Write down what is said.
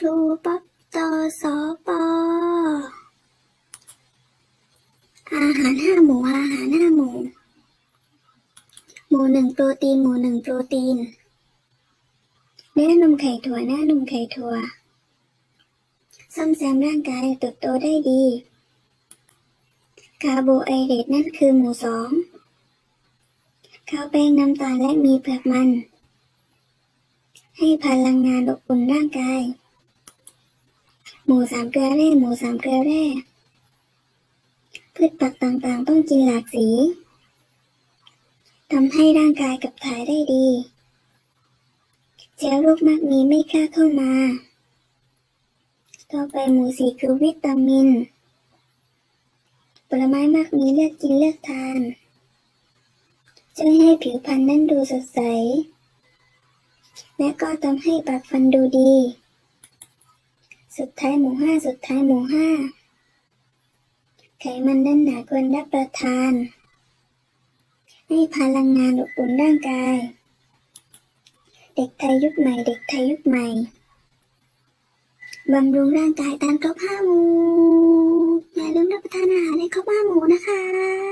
ครูป๊อปตอสอปออาหารห้าหมู่อาหารห้าหมู่ หมู่หนึ่งโปรตีน หมู่หนึ่งโปรตีน เนื้อนมไข่ถั่วเนื้อนมไข่ถั่วซ่อมแซมร่างกายเติบโตได้ดี คาร์โบไฮเดรตนั่นคือหมู่สองข้าวแป้งน้ำตาลและมีเปลือกมัน ให้พลังงานอบอุ่นร่างกาย หมูสามเกลือแร่หมูสามเกลือแร่พืชผักต่างๆ ต้องกินหลากสีทำให้ร่างกายกับถ่ายได้ดี เชื้อโรคมากมีไม่กล้าเข้ามาต่อไปหมู่สี่คือวิตามิน ผลไม้มากมีเลือกกินเลือกทานช่วยให้ผิวพรรณนั้นดูสดใส และก็ทำให้ปากฟันดูดี สุดท้ายหมู่ห้าสุดท้ายหมู่ห้าไขมันด้านหนาควรรับประทาน ให้พลังงานอบอุ่นร่างกาย เด็กไทยยุคใหม่ เด็กไทยยุคใหม่บำรุงร่างกายตามครบห้าหมู่อย่าลืมรับประทานอาหารให้ครบห้าหมู่นะคะ